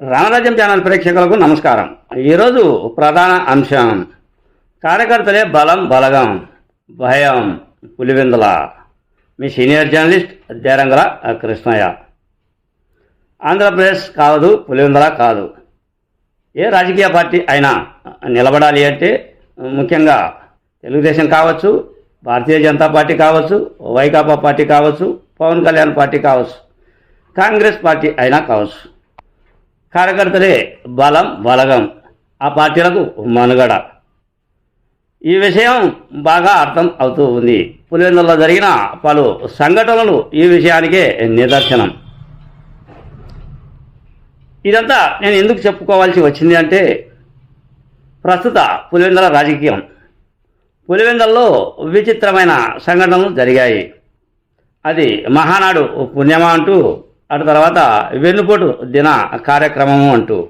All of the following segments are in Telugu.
రామరాజ్యం ఛానల్ ప్రేక్షకులకు నమస్కారం. ఈరోజు ప్రధాన అంశం కార్యకర్తలే బలం బలగం భయం పులివెందుల. మీ సీనియర్ జర్నలిస్ట్ దేరంగల కృష్ణయ్య. ఆంధ్రప్రదేశ్ కాదు పులివెందుల కాదు. ఏ రాజకీయ పార్టీ అయినా నిలబడాలి అంటే ముఖ్యంగా తెలుగుదేశం కావచ్చు భారతీయ జనతా పార్టీ కావచ్చు వైకాపా పార్టీ కావచ్చు పవన్ కళ్యాణ్ పార్టీ కావచ్చు కాంగ్రెస్ పార్టీ అయినా కావచ్చు. కార్యకర్తలే బలం బలగం. ఆ పార్టీలకు మనుగడ. ఈ విషయం బాగా అర్థం అవుతూ ఉంది. పులివెందులలో జరిగిన పలు సంఘటనలు ఈ విషయానికే నిదర్శనం. ఇదంతా నేను ఎందుకు చెప్పుకోవాల్సి వచ్చింది అంటే ప్రస్తుత పులివెందుల రాజకీయం. పులివెందులలో విచిత్రమైన సంఘటనలు జరిగాయి. అది మహానాడు పుణ్యమా అంటూ అటు తర్వాత వెన్నుపోటు దిన కార్యక్రమము అంటూ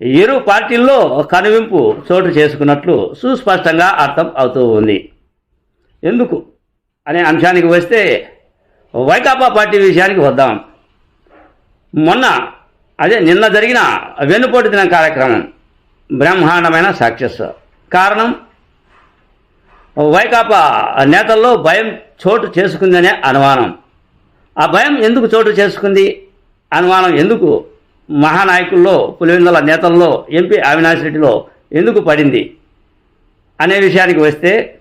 ఇరు పార్టీల్లో కనువింపు చోటు చేసుకున్నట్లు సుస్పష్టంగా అర్థం అవుతూ ఉంది. ఎందుకు? అనే అంశానికి వస్తే వైకాపా పార్టీ విషయానికి వద్దాం. మొన్న అదే నిన్న జరిగిన వెన్నుపోటు దిన కార్యక్రమం బ్రహ్మాండమైన సక్సెస్ కారణం? వైకాపా నేతల్లో భయం చోటు చేసుకుందనే అనుమానం. ఆ భయం ఎందుకు చోటు చేసుకుంది? అనుమానం ఎందుకు? మహానాయకుల్లో పులివెందుల నేతల్లో ఎంపీ అవినాష్ రెడ్డిలో ఎందుకు పడింది? అనే విషయానికి వస్తే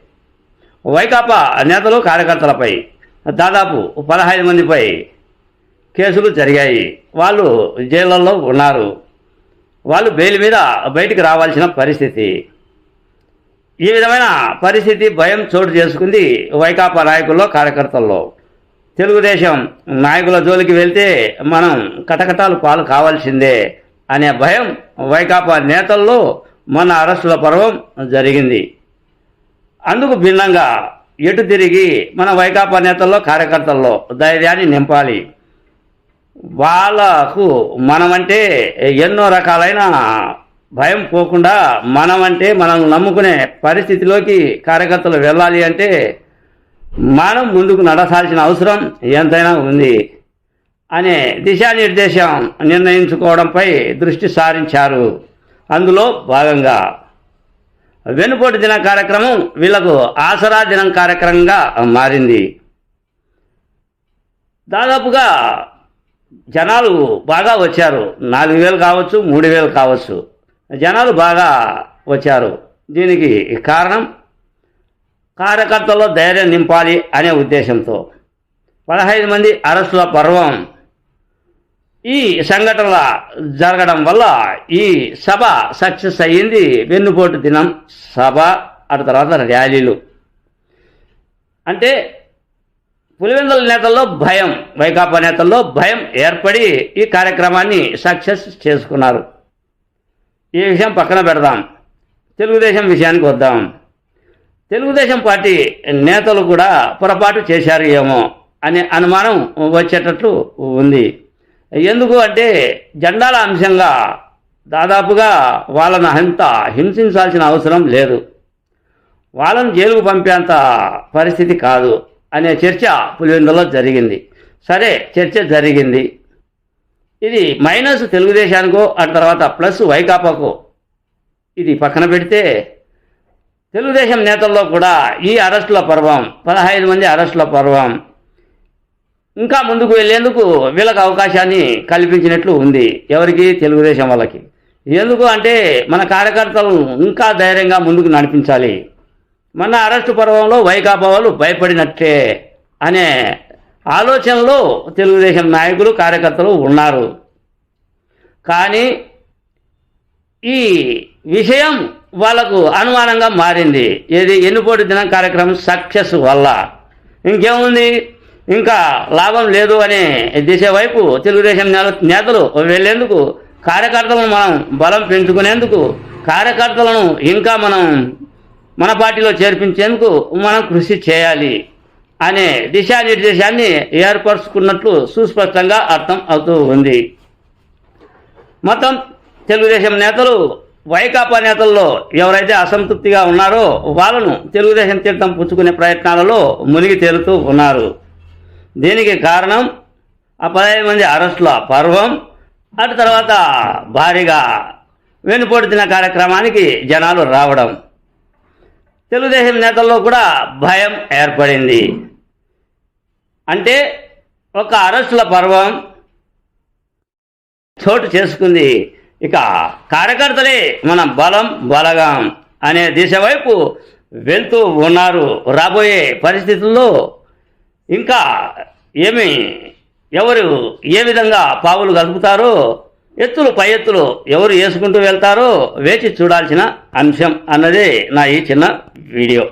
వైకాపా నేతలు కార్యకర్తలపై దాదాపు పదహైదు మందిపై కేసులు జరిగాయి. వాళ్ళు జైళ్ళల్లో ఉన్నారు. వాళ్ళు బెయిల్ మీద బయటికి రావాల్సిన పరిస్థితి. ఈ విధమైన పరిస్థితి భయం చోటు చేసుకుంది వైకాపా నాయకుల్లో కార్యకర్తల్లో. తెలుగుదేశం నాయకుల జోలికి వెళ్తే మనం కటకటాలు పాలు కావాల్సిందే అనే భయం వైకాపా నేతల్లో మన అరెస్టుల పర్వం జరిగింది. అందుకు భిన్నంగా ఎటు తిరిగి మన వైకాపా నేతల్లో కార్యకర్తల్లో ధైర్యాన్ని నింపాలి. వాళ్ళకు మనమంటే ఎన్నో రకాలైన భయం పోకుండా మనమంటే మనం నమ్ముకునే పరిస్థితిలోకి కార్యకర్తలు వెళ్ళాలి అంటే మనం ముందుకు నడసాల్సిన అవసరం ఎంతైనా ఉంది అనే దిశానిర్దేశం నిర్ణయించుకోవడంపై దృష్టి సారించారు. అందులో భాగంగా వెనుపోటు దిన కార్యక్రమం వీళ్ళకు ఆసరా దినం కార్యక్రమంగా మారింది. దాదాపుగా జనాలు బాగా వచ్చారు. నాలుగు వేలు కావచ్చు మూడు వేలు కావచ్చు. జనాలు బాగా వచ్చారు. దీనికి కారణం కార్యకర్తల్లో ధైర్యం నింపాలి అనే ఉద్దేశంతో పదహైదు మంది అరెస్టుల పర్వం ఈ సంఘటనల జరగడం వల్ల ఈ సభ సక్సెస్ అయ్యింది. వెన్నుపోటు దినం సభ అటు తర్వాత ర్యాలీలు. అంటే పులివెందుల నేతల్లో భయం వైకాపా నేతల్లో భయం ఏర్పడి ఈ కార్యక్రమాన్ని సక్సెస్ చేసుకున్నారు. ఈ విషయం పక్కన పెడదాం. తెలుగుదేశం విషయానికి వద్దాం. తెలుగుదేశం పార్టీ నేతలు కూడా పొరపాటు చేశారు ఏమో అనే అనుమానం వచ్చేటట్లు ఉంది. ఎందుకు అంటే జెండాల అంశంగా దాదాపుగా వాళ్ళను అంత హింసించాల్సిన అవసరం లేదు. వాళ్ళను జైలుకు పంపేంత పరిస్థితి కాదు అనే చర్చ పులివెందులో జరిగింది. సరే చర్చ జరిగింది. ఇది మైనస్ తెలుగుదేశానికో ఆ తర్వాత ప్లస్ వైకాపాకో ఇది పక్కన పెడితే తెలుగుదేశం నేతల్లో కూడా ఈ అరెస్టుల పర్వం పదహైదు మంది అరెస్టుల పర్వం ఇంకా ముందుకు వెళ్ళేందుకు వీళ్ళకి అవకాశాన్ని కల్పించినట్లు ఉంది ఎవరికి? తెలుగుదేశం వాళ్ళకి. ఎందుకు అంటే మన కార్యకర్తలను ఇంకా ధైర్యంగా ముందుకు నడిపించాలి. మన అరెస్టు పర్వంలో వైకాపా వాళ్ళు భయపడినట్టే అనే ఆలోచనలో తెలుగుదేశం నాయకులు కార్యకర్తలు ఉన్నారు. కానీ ఈ విషయం వాళ్ళకు అనుమానంగా మారింది. ఏది ఎన్నుపోటు దినం కార్యక్రమం సక్సెస్ వల్ల. ఇంకేముంది? ఇంకా లాభం లేదు అనే దిశ వైపు తెలుగుదేశం నేల- నేతలు వెళ్ళేందుకు కార్యకర్తలను మనం బలం పెంచుకునేందుకు కార్యకర్తలను ఇంకా మనం మన పార్టీలో చేర్పించేందుకు మనం కృషి చేయాలి అనే దిశానిర్దేశాన్ని ఏర్పరచుకున్నట్లు సుస్పష్టంగా అర్థం అవుతూ ఉంది. మొత్తం తెలుగుదేశం నేతలు వైకాపా నేతల్లో ఎవరైతే అసంతృప్తిగా ఉన్నారో వాళ్ళను తెలుగుదేశం తీర్థం పుచ్చుకునే ప్రయత్నాలలో మునిగి తేలుతూ ఉన్నారు. దీనికి కారణం ఆ పదహైదు మంది అరెస్టుల పర్వం అటు తర్వాత భారీగా వెనుపడుతున్న కార్యక్రమానికి జనాలు రావడం. తెలుగుదేశం నేతల్లో కూడా భయం ఏర్పడింది. అంటే ఒక అరెస్టుల పర్వం చోటు చేసుకుంది. ఇక కార్యకర్తలే మన బలం బలగం అనే దిశ వైపు వెళ్తూ ఉన్నారు. రాబోయే పరిస్థితుల్లో ఇంకా ఏమి ఎవరు ఏ విధంగా పావులు కలుపుతారో ఎత్తులు పై ఎత్తులు ఎవరు వేసుకుంటూ వెళ్తారో వేచి చూడాల్సిన అంశం అన్నది నా ఈ చిన్న వీడియో.